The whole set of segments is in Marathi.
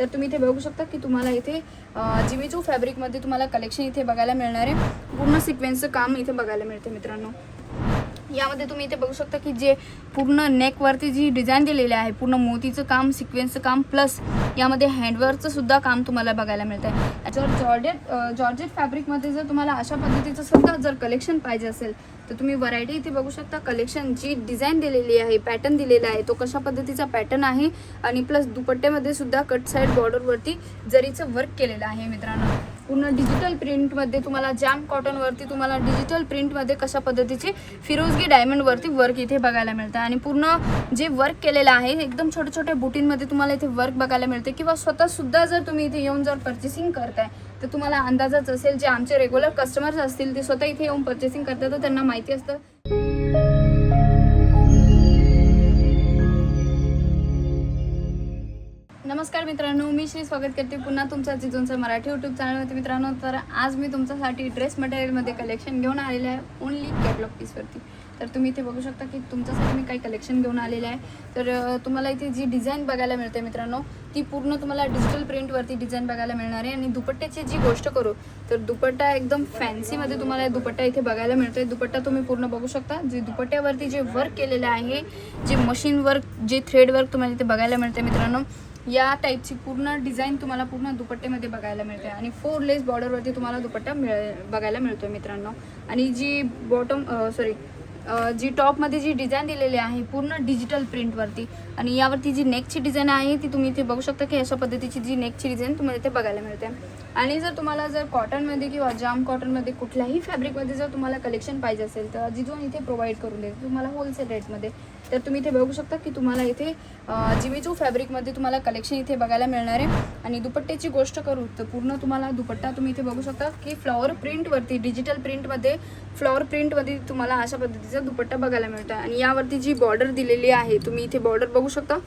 तर तुम्ही इथे बघू शकता की तुम्हाला इथे जिमीचू फॅब्रिकमध्ये तुम्हाला कलेक्शन इथे बघायला मिळणार आहे. पूर्ण सिक्वेन्सचं काम इथे बघायला मिळते मित्रांनो. यामध्ये तुम्ही इथे बघू शकता की जे पूर्ण नेकवरती जी डिझाईन दिलेली आहे पूर्ण मोतीचं काम सिक्वेन्सचं काम प्लस यामध्ये हँडवर्कचं सुद्धा काम तुम्हाला बघायला मिळतं आहे जर जॉर्जेट जॉर्जेट फॅब्रिकमध्ये जर तुम्हाला अशा पद्धतीचं सुद्धा जर कलेक्शन पाहिजे असेल तर तुम्ही व्हरायटी इथे बघू शकता. कलेक्शन जी डिझाईन दिलेली आहे पॅटर्न दिलेला आहे तो कशा पद्धतीचा पॅटर्न आहे आणि प्लस दुपट्ट्यामध्ये सुद्धा कट साईड बॉर्डरवरती जरीचं वर्क केलेलं आहे मित्रांनो. पूर्ण डिजिटल प्रिंटमध्ये तुम्हाला जॅम कॉटनवरती तुम्हाला डिजिटल प्रिंटमध्ये कशा पद्धतीचे फिरोजगी डायमंडवरती वर्क इथे बघायला मिळतं. आणि पूर्ण जे वर्क केलेलं आहे एकदम छोट्या छोट्या बुटींमध्ये तुम्हाला इथे वर्क बघायला मिळते. किंवा स्वतःसुद्धा जर तुम्ही इथे येऊन जर पर्चेसिंग करताय तर तुम्हाला अंदाजच असेल जे आमचे रेग्युलर कस्टमर्स असतील ते स्वतः इथे येऊन पर्चेसिंग करतात तर त्यांना माहिती असतं नमस्कार मित्रांनो मी श्री स्वागत करते पुन्हा तुमचा जिजूंचा मराठी यूट्यूब चॅनलवरती मित्रांनो तर आज मी तुमच्यासाठी ड्रेस मटेरियलमध्ये कलेक्शन घेऊन आलेलं आहे ओनली कॅटलॉग पीसवरती तर तुम्ही इथे बघू शकता की तुमच्यासाठी मी काही कलेक्शन घेऊन आलेलं आहे. तर तुम्हाला इथे जी डिझाईन बघायला मिळते मित्रांनो ती पूर्ण तुम्हाला डिजिटल प्रिंटवरती डिझाईन बघायला मिळणार आहे. आणि दुपट्ट्याची जी गोष्ट करू तर दुपट्टा एकदम फॅन्सीमध्ये तुम्हाला दुपट्टा इथे बघायला मिळतोय. दुपट्टा तुम्ही पूर्ण बघू शकता. जे दुपट्ट्यावरती जे वर्क केलेलं आहे जे मशीन वर्क जे थ्रेड वर्क तुम्हाला इथे बघायला मिळते मित्रांनो या टाईपची पूर्ण डिझाईन तुम्हाला पूर्ण दुपट्ट्यामध्ये बघायला मिळते. आणि फोर लेस बॉर्डरवरती तुम्हाला दुपट्टा मिळ बघायला मिळतो मित्रांनो. आणि जी बॉटम सॉरी जी टॉपमध्ये जी डिझाईन दिलेली आहे पूर्ण डिजिटल प्रिंटवरती आणि यावरती जी नेकची डिझाईन आहे ती तुम्ही इथे बघू शकता की अशा पद्धतीची जी नेकची डिझाईन तुम्हाला इथे बघायला मिळते. आणि जर तुम्हाला जर कॉटनमध्ये किंवा जाम कॉटनमध्ये कुठल्याही फॅब्रिकमध्ये जर तुम्हाला कलेक्शन पाहिजे असेल तर जिजून इथे प्रोव्हाइड करून देते तुम्हाला होलसेल रेटमध्ये तर तुम्ही इथे बघू शकता की तुम्हाला इथे जिमीचू फॅब्रिकमध्ये तुम्हाला कलेक्शन इथे बघायला मिळणार आहे. आणि दुपट्ट्याची गोष्ट करू तर पूर्ण तुम्हाला दुपट्टा तुम्ही इथे बघू शकता की फ्लॉवर प्रिंटवरती डिजिटल प्रिंटमध्ये फ्लॉवर प्रिंटमध्ये तुम्हाला अशा पद्धतीचा दुपट्टा बघायला मिळतो आणि यावरती जी बॉर्डर दिलेली आहे तुम्ही इथे बॉर्डर बघू शकता.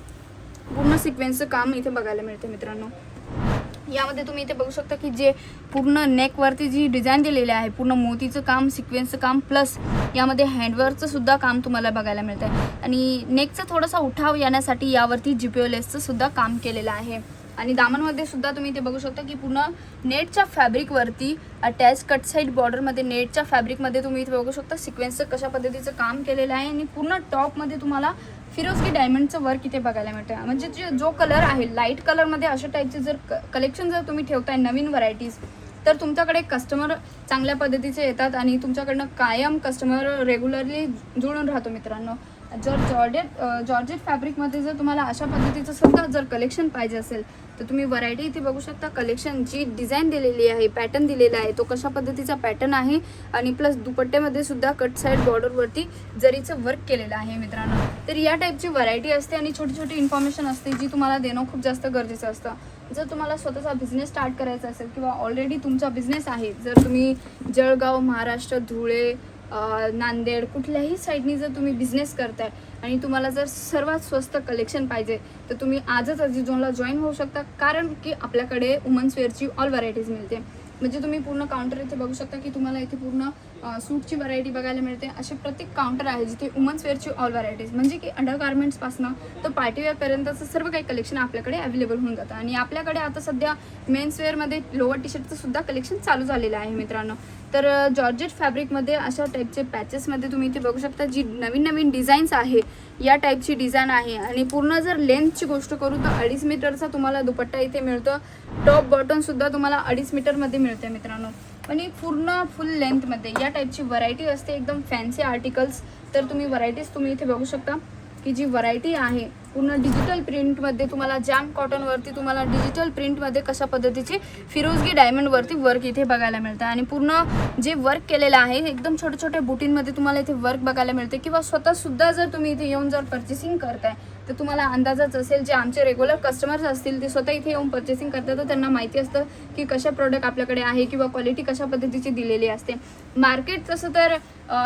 पूर्ण सिक्वेन्सचं काम इथे बघायला मिळते मित्रांनो. यामध्ये तुम्ही इथे बघू शकता की जे पूर्ण नेकवरती जी डिझाईन दिलेली आहे पूर्ण मोतीचं काम सिक्वेन्सचं काम प्लस यामध्ये हँडवर्कचं सुद्धा काम तुम्हाला बघायला मिळतं आहे आणि नेकचा थोडासा उठाव येण्यासाठी यावरती जिपिओलेसचं सुद्धा काम केलेलं आहे. आणि दामनमध्ये सुद्धा तुम्ही इथे बघू शकता की पूर्ण नेटच्या फॅब्रिकवरती अटॅच कट साईड बॉर्डरमध्ये नेटच्या फॅब्रिकमध्ये तुम्ही इथे बघू शकता सिक्वेन्सचं कशा पद्धतीचं काम केलेलं आहे आणि पूर्ण टॉपमध्ये तुम्हाला फिरोजकी डायमंडचं वर्क इथे बघायला मिळतं म्हणजे जे जो कलर आहे लाइट कलरमध्ये अशा टाईपचे जर कलेक्शन जर तुम्ही ठेवताय नवीन व्हरायटीज तर तुमच्याकडे कस्टमर चांगल्या पद्धतीचे येतात आणि तुमच्याकडनं कायम कस्टमर रेग्युलरली जुळून राहतो मित्रांनो. जर जॉर्जेट जॉर्जेट फॅब्रिकमध्ये जर तुम्हाला अशा पद्धतीचं सुद्धा जर कलेक्शन पाहिजे असेल तर तुम्ही व्हरायटी इथे बघू शकता. कलेक्शन जी डिझाईन दिलेली आहे पॅटर्न दिलेला आहे तो कशा पद्धतीचा पॅटर्न आहे आणि प्लस दुपट्ट्यामध्ये सुद्धा कट साईड बॉर्डरवरती जरीचं वर्क केलेलं आहे मित्रांनो. तर या टाईपची व्हरायटी असते आणि छोटी छोटी इन्फॉर्मेशन असते जी तुम्हाला देणं खूप जास्त गरजेचं असतं. जर तुम्हाला स्वतःचा बिझनेस स्टार्ट करायचा असेल किंवा ऑलरेडी तुमचा बिझनेस आहे जर तुम्ही जळगाव महाराष्ट्र धुळे नांदेड कुठल्याही साईडनी जर तुम्ही बिझनेस करताय आणि तुम्हाला जर सर्वात स्वस्त कलेक्शन पाहिजे तर तुम्ही आजच अजिझोनला जॉईन होऊ शकता. कारण की आपल्याकडे वुमन्स वेअरची ऑल व्हरायटीज मिळते. म्हणजे तुम्ही पूर्ण काउंटर इथे बघू शकता की तुम्हाला इथे पूर्ण सूटची व्हरायटी बघायला मिळते. असे प्रत्येक काउंटर आहे जिथे वुमन्स वेअरची ऑल व्हरायटीज म्हणजे की अंडर गार्मेंट्सपासनं तर पार्टीवेअरपर्यंतचं सर्व काही कलेक्शन आपल्याकडे अवेलेबल होऊन जातं. आणि आपल्याकडे आता सध्या मेन्स वेअरमध्ये लोअर टी शर्टचं सुद्धा कलेक्शन चालू झालेलं आहे मित्रांनो. तर जॉर्जेट फॅब्रिकमध्ये अशा टाईपचे पॅचेसमध्ये तुम्ही इथे बघू शकता जी नवीन नवीन डिझाईन्स आहे या टाईपची डिझाईन आहे. आणि पूर्ण जर लेंथची गोष्ट करू तर अडीच मीटरचा तुम्हाला दुपट्टा इथे मिळतो. टॉप बॉटमसुद्धा तुम्हाला अडीच मीटरमध्ये मिळते मित्रांनो. आणि पूर्ण फुल लेंथमध्ये या टाईपची व्हरायटी असते. एकदम फॅन्सी आर्टिकल्स तर तुम्ही व्हरायटीज तुम्ही इथे बघू शकता. की जी व्हरायटी आहे पूर्ण डिजिटल प्रिंटमध्ये तुम्हाला जॅम कॉटनवरती तुम्हाला डिजिटल प्रिंटमध्ये कशा पद्धतीची फिरोजगी डायमंडवरती वर्क इथे बघायला मिळतं. आणि पूर्ण जे वर्क केलेलं आहे एकदम छोट्या छोट्या बुटींमध्ये तुम्हाला इथे वर्क बघायला मिळते. किंवा स्वतःसुद्धा जर तुम्ही इथे येऊन जर पर्चेसिंग करताय तर तुम्हाला अंदाजच असेल जे आमचे रेग्युलर कस्टमर्स असतील ते स्वतः इथे येऊन परचेसिंग करतात. तर त्यांना माहिती असतं की कशा प्रोडक्ट आपल्याकडे आहे किंवा क्वालिटी कशा पद्धतीची दिलेली असते. मार्केट तसं तर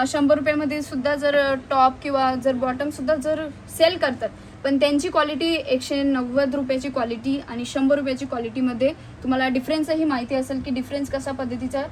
शंभर रुपयामध्ये सुद्धा जर टॉप किंवा जर बॉटम सुद्धा जर सेल करतात पण त्यांची क्वालिटी एकशे नव्वद रुपयाची क्वालिटी आणि शंभर रुपयाची क्वालिटीमध्ये तुम्हाला डिफरन्सही माहिती असेल की डिफरन्स कशा पद्धतीचा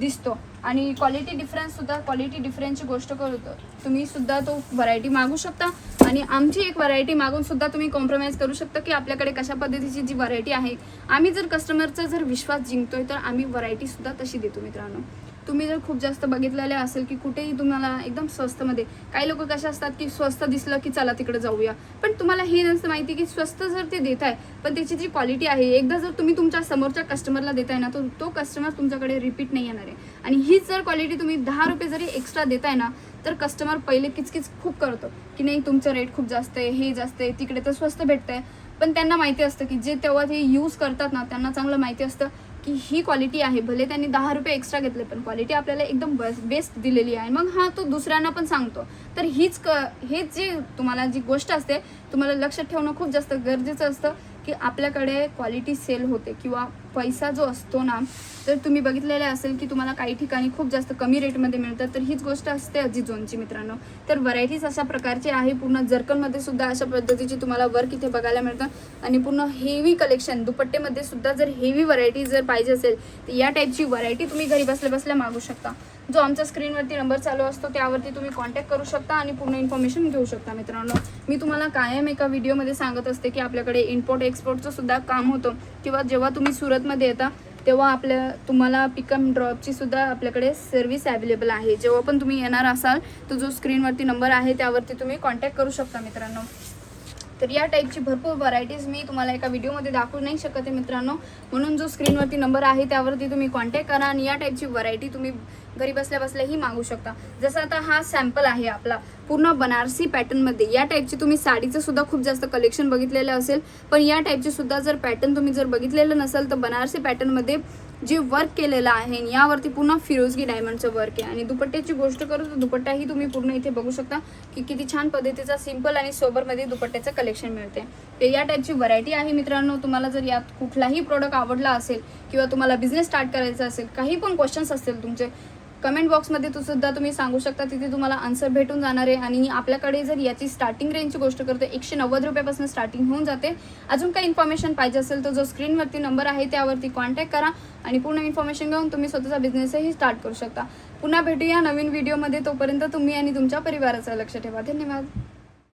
दिसतो. आणि क्वालिटी डिफरन्स सुद्धा क्वालिटी डिफरन्सची गोष्ट करतो तुम्ही सुद्धा तो व्हरायटी मागू शकता. आणि आमची एक व्हरायटी मागून सुद्धा तुम्ही कॉम्प्रोमाइज करू शकता की आपल्याकडे कशा पद्धतीची जी व्हरायटी आहे. आम्ही जर कस्टमरचा जर विश्वास जिंकतोय तर आम्ही व्हरायटी सुद्धा तशी देतो मित्रांनो. तुम्ही जर खूप जास्त बघितलेले असेल की कुठेही तुम्हाला एकदम स्वस्तमध्ये काही लोक कसे असतात की स्वस्त दिसलं की चला तिकडे जाऊया. पण तुम्हाला हे नसतं माहिती की स्वस्त जर ते देत आहे पण त्याची जी क्वालिटी आहे एकदा जर तुम्ही तुमच्या समोरच्या कस्टमरला देताय ना तर तो कस्टमर तुमच्याकडे रिपीट नाही येणार आहे. आणि हीच जर क्वालिटी तुम्ही दहा रुपये जरी एक्स्ट्रा देताय ना तर कस्टमर पहिले किचकिच खूप करतो की नाही तुमचं रेट खूप जास्त आहे हे जास्त आहे तिकडे तर स्वस्त भेटतंय. पण त्यांना माहिती असतं की जे तेव्हा ते यूज करतात ना त्यांना चांगलं माहिती असतं की ही क्वालिटी आहे. भले त्यांनी दहा रुपये एक्स्ट्रा घेतले पण क्वालिटी आपल्याला एकदम बस बेस्ट दिलेली आहे. मग हा तो दुसऱ्यांना पण सांगतो. तर हीच क हेच जे तुम्हाला जी गोष्ट असते तुम्हाला लक्षात ठेवणं खूप जास्त गरजेचं असतं की आपल्याकडे क्वालिटी सेल होते किंवा पैसा जो असतो ना तर तुम्ही बघितलेले असेल की तुम्हाला काही ठिकाणी खूप जास्त कमी रेटमध्ये मिळतात. तर हीच गोष्ट असते अजिझोनची मित्रांनो. तर व्हरायटीज अशा प्रकारची आहे. पूर्ण जर्कनमध्ये सुद्धा अशा पद्धतीची तुम्हाला वर्क इथे बघायला मिळतं. आणि पूर्ण हेवी कलेक्शन दुपट्टेमध्ये सुद्धा जर हेवी व्हरायटी जर पाहिजे असेल तर या टाईपची व्हरायटी तुम्ही घरी बसल्या बसल्या मागू शकता. जो आमच्या स्क्रीनवरती नंबर चालू असतो त्यावरती तुम्ही कॉन्टॅक्ट करू शकता आणि पूर्ण इन्फॉर्मेशन घेऊ शकता मित्रांनो. मी तुम्हाला कायम एका व्हिडिओमध्ये सांगत असते की आपल्याकडे इम्पोर्ट एक्सपोर्टचं सुद्धा काम होतं. किंवा जेव्हा तुम्ही सुरत सुरतमध्ये येता तेव्हा आपल्या तुम्हाला पिकअप ड्रॉपची सुद्धा आपल्याकडे सर्व्हिस अवेलेबल आहे. जेव्हा पण तुम्ही येणार असाल तर जो स्क्रीनवरती नंबर आहे त्यावरती तुम्ही कॉन्टॅक्ट करू शकता मित्रांनो. तर या टाईपची भरपूर व्हरायटीज मी तुम्हाला एका व्हिडिओमध्ये दाखवू नाही शकत आहे मित्रांनो. म्हणून जो स्क्रीनवरती नंबर आहे त्यावरती तुम्ही कॉन्टॅक्ट करा आणि या टाईपची व्हरायटी तुम्ही घरी बसल्या बसल्याही मागू शकता. जसं आता हा सॅम्पल आहे आपला पूर्ण बनारसी पॅटर्नमध्ये या टाईपची तुम्ही साडीचं सुद्धा खूप जास्त कलेक्शन बघितलेलं असेल. पण या टाईपची सुद्धा जर पॅटर्न तुम्ही जर बघितलेलं नसेल तर बनारसी पॅटर्नमध्ये जे वर्क केलेलं आहे आणि यावरती पुन्हा फिरोजगी डायमंडचं वर्क आहे. आणि दुपट्ट्याची गोष्ट करू तर दुपट्टाही तुम्ही पूर्ण इथे बघू शकता की किती छान पद्धतीचा सिंपल आणि सोबरमध्ये दुपट्ट्याचं कलेक्शन मिळते. तर या टाईपची व्हरायटी आहे मित्रांनो. तुम्हाला जर यात कुठलाही प्रोडक्ट आवडला असेल किंवा तुम्हाला बिझनेस स्टार्ट करायचा असेल काही पण क्वेश्चन्स असतील तुमचे कमेंट बॉक्समध्ये तू सुद्धा तुम्ही सांगू शकता तिथे तुम्हाला आन्सर भेटून जाणार आहे. आणि आपल्याकडे जर याची स्टार्टिंग रेंजची गोष्ट करतो एकशे नव्वद रुपयापासून स्टार्टिंग होऊन जाते. अजून काही इन्फॉर्मेशन पाहिजे असेल तर जो स्क्रीनवरती नंबर आहे त्यावरती कॉन्टॅक्ट करा. आणि पूर्ण इन्फॉर्मेशन घेऊन तुम्ही स्वतःचा बिझनेसही स्टार्ट करू शकता. पुन्हा भेटूया नवीन व्हिडिओमध्ये तोपर्यंत तुम्ही आणि तुमच्या परिवाराचं लक्ष ठेवा. धन्यवाद.